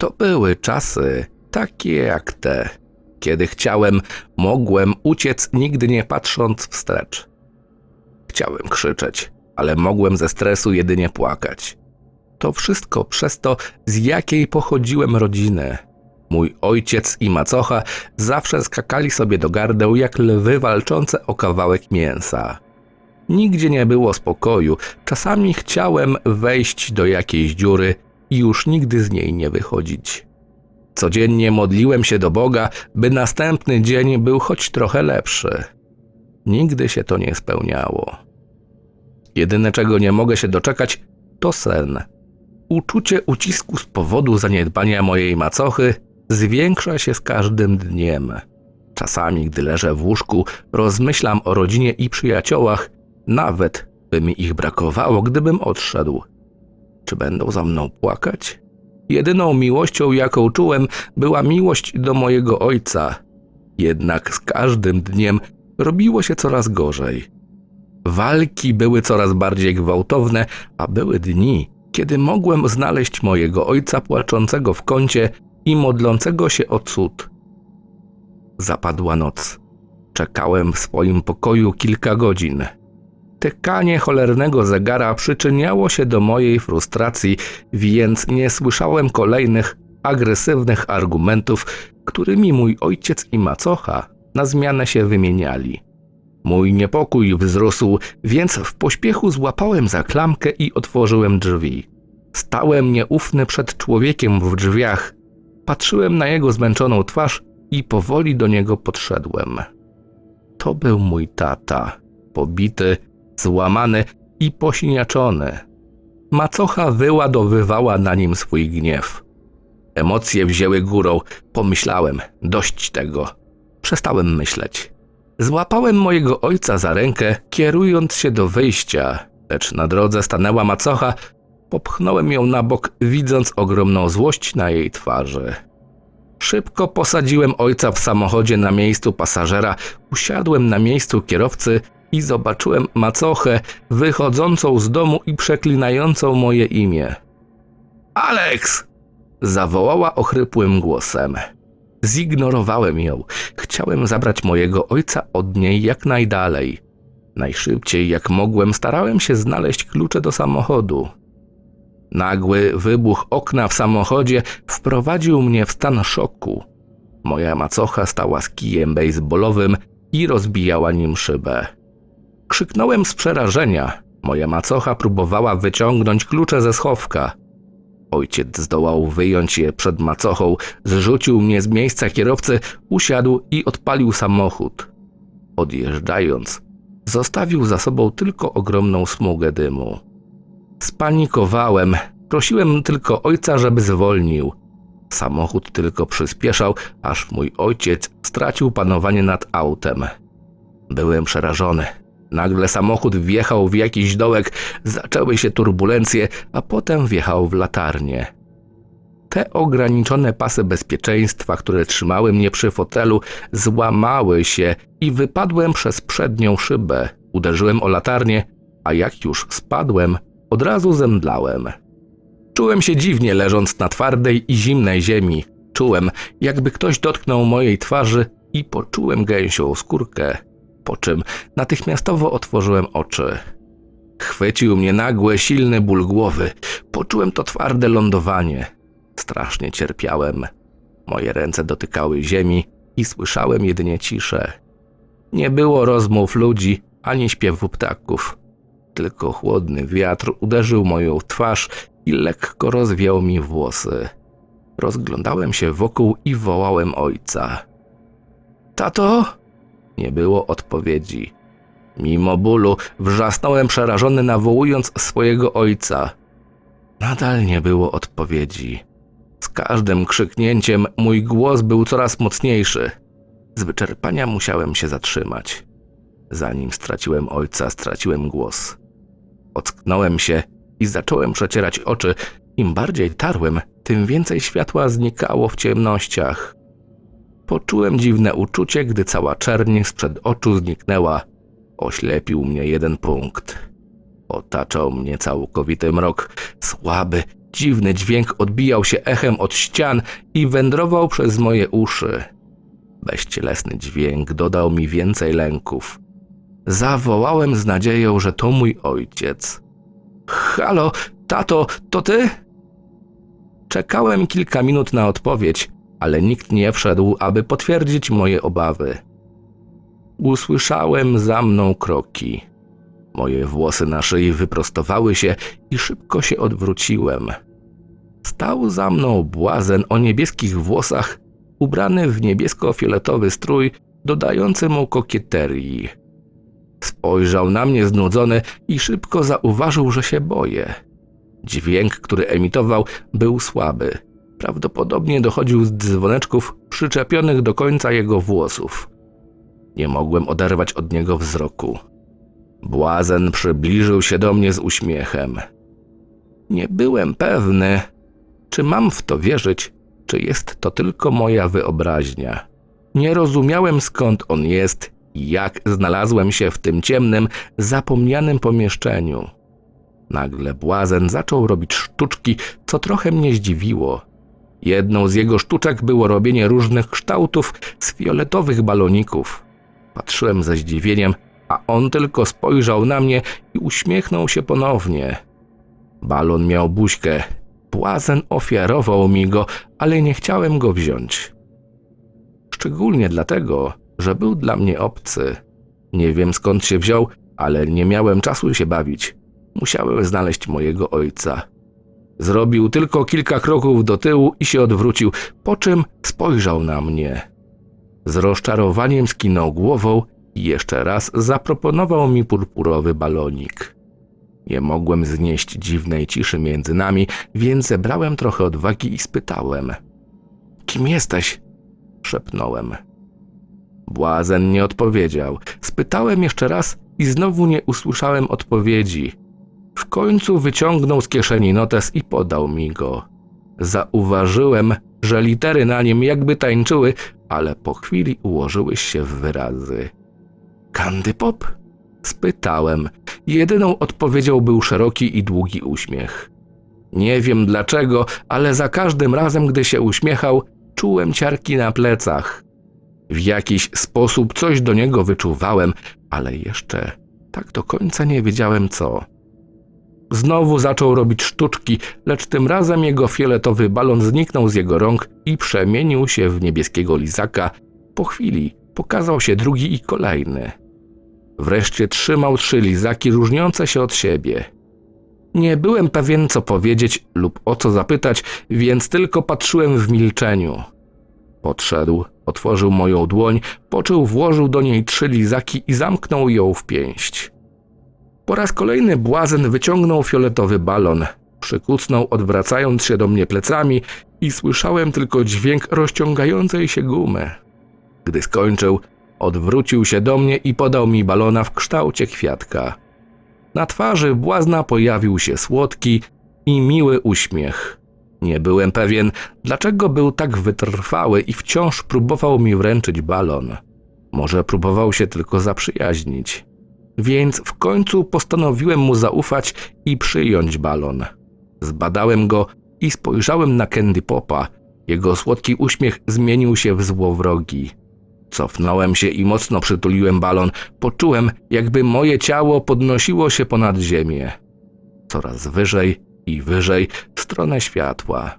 To były czasy takie jak te, kiedy chciałem, mogłem uciec nigdy nie patrząc wstecz. Chciałem krzyczeć, ale mogłem ze stresu jedynie płakać. To wszystko przez to, z jakiej pochodziłem rodziny. Mój ojciec i macocha zawsze skakali sobie do gardeł jak lwy walczące o kawałek mięsa. Nigdzie nie było spokoju, czasami chciałem wejść do jakiejś dziury i już nigdy z niej nie wychodzić. Codziennie modliłem się do Boga, by następny dzień był choć trochę lepszy. Nigdy się to nie spełniało. Jedyne czego nie mogę się doczekać, to sen. Uczucie ucisku z powodu zaniedbania mojej macochy zwiększa się z każdym dniem. Czasami, gdy leżę w łóżku, rozmyślam o rodzinie i przyjaciołach, nawet by mi ich brakowało, gdybym odszedł. Czy będą za mną płakać? Jedyną miłością, jaką czułem, była miłość do mojego ojca. Jednak z każdym dniem robiło się coraz gorzej. Walki były coraz bardziej gwałtowne, a były dni, kiedy mogłem znaleźć mojego ojca płaczącego w kącie i modlącego się o cud. Zapadła noc. Czekałem w swoim pokoju kilka godzin. Tykanie cholernego zegara przyczyniało się do mojej frustracji, więc nie słyszałem kolejnych agresywnych argumentów, którymi mój ojciec i macocha na zmianę się wymieniali. Mój niepokój wzrósł, więc w pośpiechu złapałem za klamkę i otworzyłem drzwi. Stałem nieufny przed człowiekiem w drzwiach. Patrzyłem na jego zmęczoną twarz i powoli do niego podszedłem. To był mój tata, pobity, złamany i posiniaczony. Macocha wyładowywała na nim swój gniew. Emocje wzięły górą. Pomyślałem, dość tego. Przestałem myśleć. Złapałem mojego ojca za rękę, kierując się do wyjścia, lecz na drodze stanęła macocha. Popchnąłem ją na bok, widząc ogromną złość na jej twarzy. Szybko posadziłem ojca w samochodzie na miejscu pasażera, usiadłem na miejscu kierowcy i zobaczyłem macochę wychodzącą z domu i przeklinającą moje imię. Alex! zawołała ochrypłym głosem. Zignorowałem ją. Chciałem zabrać mojego ojca od niej jak najdalej. Najszybciej jak mogłem starałem się znaleźć klucze do samochodu. Nagły wybuch okna w samochodzie wprowadził mnie w stan szoku. Moja macocha stała z kijem baseballowym i rozbijała nim szybę. Krzyknąłem z przerażenia. Moja macocha próbowała wyciągnąć klucze ze schowka. Ojciec zdołał wyjąć je przed macochą, zrzucił mnie z miejsca kierowcy, usiadł i odpalił samochód. Odjeżdżając, zostawił za sobą tylko ogromną smugę dymu. Spanikowałem, prosiłem tylko ojca, żeby zwolnił. Samochód tylko przyspieszał, aż mój ojciec stracił panowanie nad autem. Byłem przerażony. Nagle samochód wjechał w jakiś dołek, zaczęły się turbulencje, a potem wjechał w latarnię. Te ograniczone pasy bezpieczeństwa, które trzymały mnie przy fotelu, złamały się i wypadłem przez przednią szybę. Uderzyłem o latarnię, a jak już spadłem, od razu zemdlałem. Czułem się dziwnie leżąc na twardej i zimnej ziemi. Czułem, jakby ktoś dotknął mojej twarzy i poczułem gęsią skórkę po czym natychmiastowo otworzyłem oczy. Chwycił mnie nagły, silny ból głowy. Poczułem to twarde lądowanie. Strasznie cierpiałem. Moje ręce dotykały ziemi i słyszałem jedynie ciszę. Nie było rozmów ludzi ani śpiewu ptaków. Tylko chłodny wiatr uderzył moją twarz i lekko rozwiał mi włosy. Rozglądałem się wokół i wołałem ojca. Tato? Nie było odpowiedzi. Mimo bólu wrzasnąłem przerażony, nawołując swojego ojca. Nadal nie było odpowiedzi. Z każdym krzyknięciem mój głos był coraz mocniejszy. Z wyczerpania musiałem się zatrzymać. Zanim straciłem ojca, straciłem głos. Ocknąłem się i zacząłem przecierać oczy. Im bardziej tarłem, tym więcej światła znikało w ciemnościach. Poczułem dziwne uczucie, gdy cała czerń sprzed oczu zniknęła. Oślepił mnie jeden punkt. Otaczał mnie całkowity mrok, słaby Dziwny dźwięk odbijał się echem od ścian i wędrował przez moje uszy. Bezcielesny dźwięk dodał mi więcej lęków. Zawołałem z nadzieją, że to mój ojciec. Halo, tato, to ty? Czekałem kilka minut na odpowiedź, ale nikt nie wszedł, aby potwierdzić moje obawy. Usłyszałem za mną kroki. Moje włosy na szyi wyprostowały się i szybko się odwróciłem. Stał za mną błazen o niebieskich włosach, ubrany w niebiesko-fioletowy strój, dodający mu kokieterii. Spojrzał na mnie znudzony i szybko zauważył, że się boję. Dźwięk, który emitował, był słaby. Prawdopodobnie dochodził z dzwoneczków przyczepionych do końca jego włosów. Nie mogłem oderwać od niego wzroku. Błazen przybliżył się do mnie z uśmiechem. Nie byłem pewny, czy mam w to wierzyć, czy jest to tylko moja wyobraźnia. Nie rozumiałem skąd on jest i jak znalazłem się w tym ciemnym, zapomnianym pomieszczeniu. Nagle błazen zaczął robić sztuczki, co trochę mnie zdziwiło. Jedną z jego sztuczek było robienie różnych kształtów z fioletowych baloników. Patrzyłem ze zdziwieniem, a on tylko spojrzał na mnie i uśmiechnął się ponownie. Balon miał buźkę. Błazen ofiarował mi go, ale nie chciałem go wziąć. Szczególnie dlatego, że był dla mnie obcy. Nie wiem skąd się wziął, ale nie miałem czasu się bawić. Musiałem znaleźć mojego ojca. Zrobił tylko kilka kroków do tyłu i się odwrócił, po czym spojrzał na mnie. Z rozczarowaniem skinął głową i jeszcze raz zaproponował mi purpurowy balonik. Nie mogłem znieść dziwnej ciszy między nami, więc zebrałem trochę odwagi i spytałem: Kim jesteś? szepnąłem. Błazen nie odpowiedział. Spytałem jeszcze raz i znowu nie usłyszałem odpowiedzi. W końcu wyciągnął z kieszeni notes i podał mi go. Zauważyłem, że litery na nim jakby tańczyły, ale po chwili ułożyły się w wyrazy. Candy Pop? Spytałem. Jedyną odpowiedzią był szeroki i długi uśmiech. Nie wiem dlaczego, ale za każdym razem, gdy się uśmiechał, czułem ciarki na plecach. W jakiś sposób coś do niego wyczuwałem, ale jeszcze tak do końca nie wiedziałem co. Znowu zaczął robić sztuczki, lecz tym razem jego fioletowy balon zniknął z jego rąk i przemienił się w niebieskiego lizaka. Po chwili pokazał się drugi i kolejny. Wreszcie trzymał trzy lizaki różniące się od siebie. Nie byłem pewien, co powiedzieć lub o co zapytać, więc tylko patrzyłem w milczeniu. Podszedł, otworzył moją dłoń, po czym włożył do niej trzy lizaki i zamknął ją w pięść. Po raz kolejny błazen wyciągnął fioletowy balon. Przykucnął, odwracając się do mnie plecami i słyszałem tylko dźwięk rozciągającej się gumy. Gdy skończył, odwrócił się do mnie i podał mi balona w kształcie kwiatka. Na twarzy błazna pojawił się słodki i miły uśmiech. Nie byłem pewien, dlaczego był tak wytrwały i wciąż próbował mi wręczyć balon. Może próbował się tylko zaprzyjaźnić. Więc w końcu postanowiłem mu zaufać i przyjąć balon. Zbadałem go i spojrzałem na Candy Popa. Jego słodki uśmiech zmienił się w złowrogi. Cofnąłem się i mocno przytuliłem balon. Poczułem, jakby moje ciało podnosiło się ponad ziemię. Coraz wyżej i wyżej w stronę światła.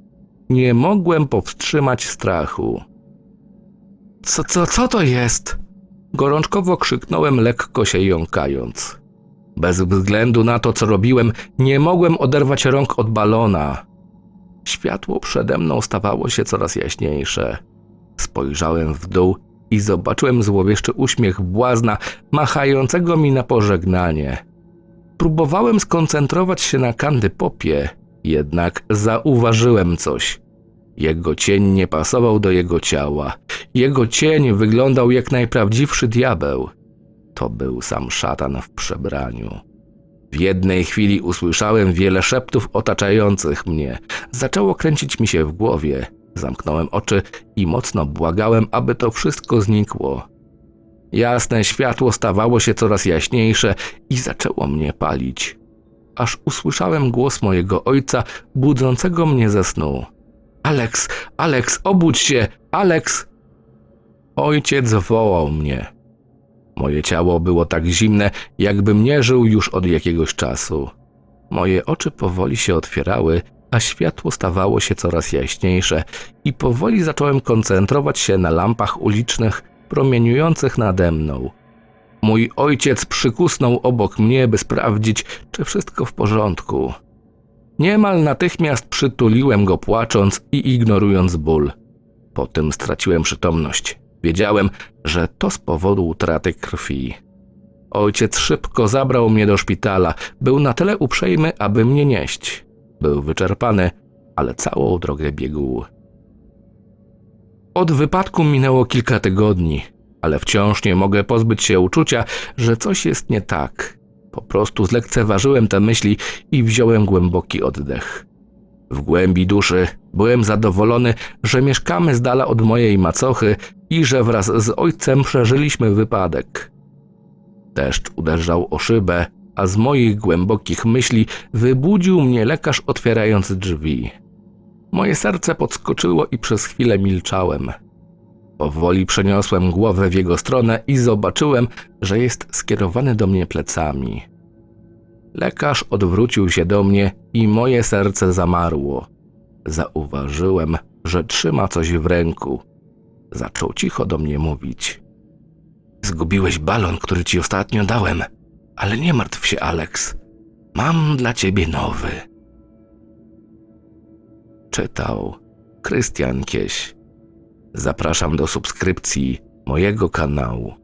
Nie mogłem powstrzymać strachu. Co, co, co to jest? Gorączkowo krzyknąłem, lekko się jąkając. Bez względu na to, co robiłem, nie mogłem oderwać rąk od balona. Światło przede mną stawało się coraz jaśniejsze. Spojrzałem w dół i zobaczyłem złowieszczy uśmiech błazna machającego mi na pożegnanie. Próbowałem skoncentrować się na Kandy Popie, jednak zauważyłem coś. Jego cień nie pasował do jego ciała. Jego cień wyglądał jak najprawdziwszy diabeł. To był sam szatan w przebraniu. W jednej chwili usłyszałem wiele szeptów otaczających mnie. Zaczęło kręcić mi się w głowie. Zamknąłem oczy i mocno błagałem, aby to wszystko znikło. Jasne światło stawało się coraz jaśniejsze i zaczęło mnie palić. aż usłyszałem głos mojego ojca budzącego mnie ze snu. Alex, Alex, obudź się, Alex! Ojciec wołał mnie. Moje ciało było tak zimne, jakbym nie żył już od jakiegoś czasu. Moje oczy powoli się otwierały, a światło stawało się coraz jaśniejsze i powoli zacząłem koncentrować się na lampach ulicznych promieniujących nade mną. Mój ojciec przykusnął obok mnie, by sprawdzić, czy wszystko w porządku. Niemal natychmiast przytuliłem go płacząc i ignorując ból. Potem straciłem przytomność. Wiedziałem, że to z powodu utraty krwi. Ojciec szybko zabrał mnie do szpitala. Był na tyle uprzejmy, aby mnie nieść. Był wyczerpany, ale całą drogę biegł. Od wypadku minęło kilka tygodni, ale wciąż nie mogę pozbyć się uczucia, że coś jest nie tak. Po prostu zlekceważyłem te myśli i wziąłem głęboki oddech. W głębi duszy byłem zadowolony, że mieszkamy z dala od mojej macochy i że wraz z ojcem przeżyliśmy wypadek. Deszcz uderzał o szybę, a z moich głębokich myśli wybudził mnie lekarz otwierając drzwi. Moje serce podskoczyło i przez chwilę milczałem. Powoli przeniosłem głowę w jego stronę i zobaczyłem, że jest skierowany do mnie plecami. Lekarz odwrócił się do mnie i moje serce zamarło. Zauważyłem, że trzyma coś w ręku. Zaczął cicho do mnie mówić. Zgubiłeś balon, który ci ostatnio dałem, ale nie martw się, Alex. Mam dla ciebie nowy. Czytał Krystian Kieś. Zapraszam do subskrypcji mojego kanału.